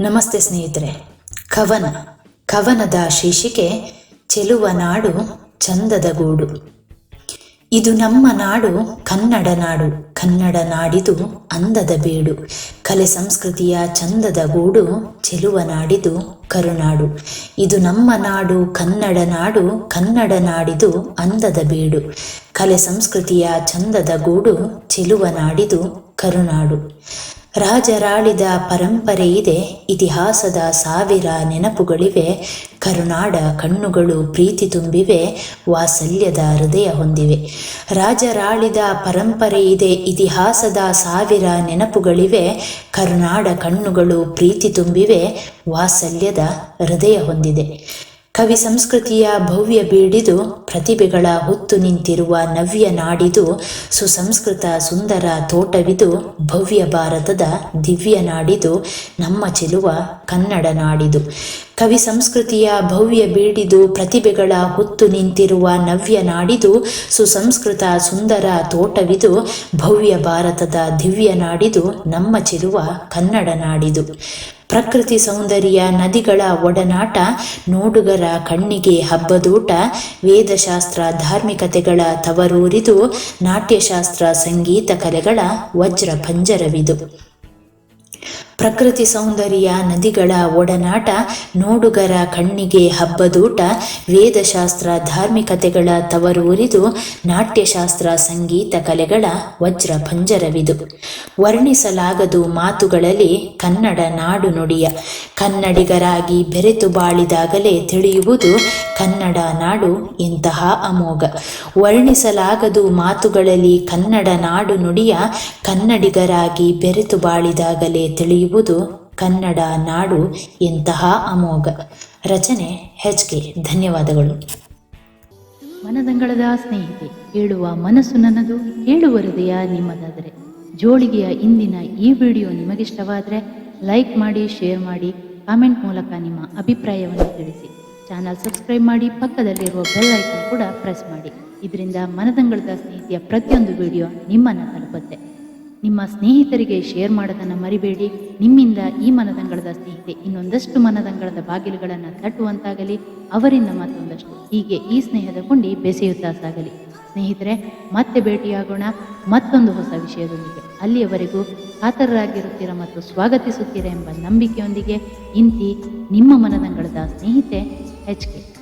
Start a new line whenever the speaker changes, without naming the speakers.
ನಮಸ್ತೆ ಸ್ನೇಹಿತರೆ. ಕವನ. ಕವನದ ಶೀರ್ಷಿಕೆ, ಚೆಲುವ ನಾಡು ಚಂದದ ಗೂಡು. ಇದು ನಮ್ಮ ನಾಡು, ಕನ್ನಡ ನಾಡು. ಕನ್ನಡ ನಾಡಿದು ಅಂದದ ಬೀಡು. ಕಲೆ ಸಂಸ್ಕೃತಿಯ ಚಂದದ ಗೂಡು, ಚೆಲುವ ನಾಡಿದು ಕರುನಾಡು. ಇದು ನಮ್ಮ ನಾಡು, ಕನ್ನಡ ನಾಡು, ಕನ್ನಡ ನಾಡಿದು ಅಂದದ ಬೀಡು. ಕಲೆ ಸಂಸ್ಕೃತಿಯ ಚಂದದ ಗೂಡು, ಚೆಲುವ ನಾಡಿದು ಕರುನಾಡು. ರಾಜರಾಳಿದ ಪರಂಪರೆ ಇದೆ, ಇತಿಹಾಸದ ಸಾವಿರ ನೆನಪುಗಳಿವೆ, ಕರುನಾಡ ಕಣ್ಣುಗಳು ಪ್ರೀತಿ ತುಂಬಿವೆ, ವಾತ್ಸಲ್ಯದ ಹೃದಯ ಹೊಂದಿವೆ. ರಾಜರಾಳಿದ ಪರಂಪರೆ ಇದೆ, ಇತಿಹಾಸದ ಸಾವಿರ ನೆನಪುಗಳಿವೆ, ಕರುನಾಡ ಕಣ್ಣುಗಳು ಪ್ರೀತಿ ತುಂಬಿವೆ, ವಾತ್ಸಲ್ಯದ ಹೃದಯ ಹೊಂದಿದೆ. ಕವಿ ಸಂಸ್ಕೃತಿಯ ಭವ್ಯ ಬೀಡಿದು ಪ್ರತಿಭೆಗಳ ಹೊತ್ತು ನಿಂತಿರುವ ನವ್ಯ ನಾಡಿದು ಸುಸಂಸ್ಕೃತ ಸುಂದರ ತೋಟವಿದು ಭವ್ಯ ಭಾರತದ ದಿವ್ಯ ನಾಡಿದು ನಮ್ಮ ಚೆಲುವ ಕನ್ನಡ ನಾಡಿದು. ಕವಿ ಸಂಸ್ಕೃತಿಯ ಭವ್ಯ ಬೀಡಿದು ಪ್ರತಿಭೆಗಳ ಹೊತ್ತು ನಿಂತಿರುವ ನವ್ಯ ನಾಡಿದು ಸುಸಂಸ್ಕೃತ ಸುಂದರ ತೋಟವಿದು ಭವ್ಯ ಭಾರತದ ದಿವ್ಯ ನಾಡಿದು ನಮ್ಮ ಚಿರುವ ಕನ್ನಡ ನಾಡಿದು. ಪ್ರಕೃತಿ ಸೌಂದರ್ಯ ನದಿಗಳ ಒಡನಾಟ, ನೋಡುಗರ ಕಣ್ಣಿಗೆ ಹಬ್ಬದೂಟ, ವೇದಶಾಸ್ತ್ರ ಧಾರ್ಮಿಕತೆಗಳ ತವರೂರಿದು, ನಾಟ್ಯಶಾಸ್ತ್ರ ಸಂಗೀತ ಕಲೆಗಳ ವಜ್ರ ಪಂಜರವಿದು. ಪ್ರಕೃತಿ ಸೌಂದರ್ಯ, ನದಿಗಳ ಒಡನಾಟ, ನೋಡುಗರ ಕಣ್ಣಿಗೆ ಹಬ್ಬದೂಟ, ವೇದಶಾಸ್ತ್ರ, ಧಾರ್ಮಿಕತೆಗಳ ತವರೂರಿದು ನಾಟ್ಯಶಾಸ್ತ್ರ, ಸಂಗೀತ ಕಲೆಗಳ ವಜ್ರ ಪಂಜರವಿದು ವರ್ಣಿಸಲಾಗದು ಮಾತುಗಳಲ್ಲಿ ಕನ್ನಡ ನಾಡು ನುಡಿಯ. ಕನ್ನಡಿಗರಾಗಿ ಬೆರೆತು ಬಾಳಿದಾಗಲೇ ತಿಳಿಯುವುದು ಕನ್ನಡ ನಾಡು ಇಂತಹ ಅಮೋಘ. ವರ್ಣಿಸಲಾಗದು ಮಾತುಗಳಲ್ಲಿ ಕನ್ನಡ ನಾಡು ನುಡಿಯ ಕನ್ನಡಿಗರಾಗಿ ಬೆರೆತು ಬಾಳಿದಾಗಲೇ ತಿಳಿಯುವುದು ಕನ್ನಡ ನಾಡು ಇಂತಹ ಅಮೋಘ. ರಚನೆ ಹೆಚ್ ಕೆ. ಧನ್ಯವಾದಗಳು.
ಮನದಂಗಳದ ಸ್ನೇಹಿತೆ, ಹೇಳುವ ಮನಸ್ಸು ನನ್ನದು ಹೇಳುವ ಹೃದಯ ನಿಮ್ಮದಾದರೆ. ಜೋಳಿಗೆಯ ಇಂದಿನ ಈ ವಿಡಿಯೋ ನಿಮಗಿಷ್ಟವಾದರೆ ಲೈಕ್ ಮಾಡಿ, ಶೇರ್ ಮಾಡಿ, ಕಾಮೆಂಟ್ ಮೂಲಕ ನಿಮ್ಮ ಅಭಿಪ್ರಾಯವನ್ನು ತಿಳಿಸಿ. ಚಾನಲ್ ಸಬ್ಸ್ಕ್ರೈಬ್ ಮಾಡಿ, ಪಕ್ಕದಲ್ಲಿರುವ ಬೆಲ್ ಐಕನ್ ಕೂಡ ಪ್ರೆಸ್ ಮಾಡಿ. ಇದರಿಂದ ಮನದಂಗಳದ ಸ್ನೇಹಿತೆಯ ಪ್ರತಿಯೊಂದು ವಿಡಿಯೋ ನಿಮ್ಮನ್ನು ತಲುಪುತ್ತೆ. ನಿಮ್ಮ ಸ್ನೇಹಿತರಿಗೆ ಶೇರ್ ಮಾಡೋದನ್ನು ಮರಿಬೇಡಿ. ನಿಮ್ಮಿಂದ ಈ ಮನದಂಗಳದ ಸ್ನೇಹಿತೆ ಇನ್ನೊಂದಷ್ಟು ಮನದಂಗಳದ ಬಾಗಿಲುಗಳನ್ನು ತಟ್ಟುವಂತಾಗಲಿ. ಅವರಿಂದ ಮತ್ತೊಂದಷ್ಟು ಹೀಗೆ ಈ ಸ್ನೇಹದ ಕೊಂಡಿ ಬೆಸೆಯುತ್ತಾ ಸಾಗಲಿ. ಸ್ನೇಹಿತರೆ, ಮತ್ತೆ ಭೇಟಿಯಾಗೋಣ. ಮತ್ತೊಂದು ಹೊಸ ವಿಷಯದೊಂದಿಗೆ. ಅಲ್ಲಿಯವರೆಗೂ ಕಾತರರಾಗಿರುತ್ತೀರ ಮತ್ತು ಸ್ವಾಗತಿಸುತ್ತೀರ ಎಂಬ ನಂಬಿಕೆಯೊಂದಿಗೆ ಇಂತಿ ನಿಮ್ಮ ಮನದಂಗಳದ ಸ್ನೇಹಿತೆ एच के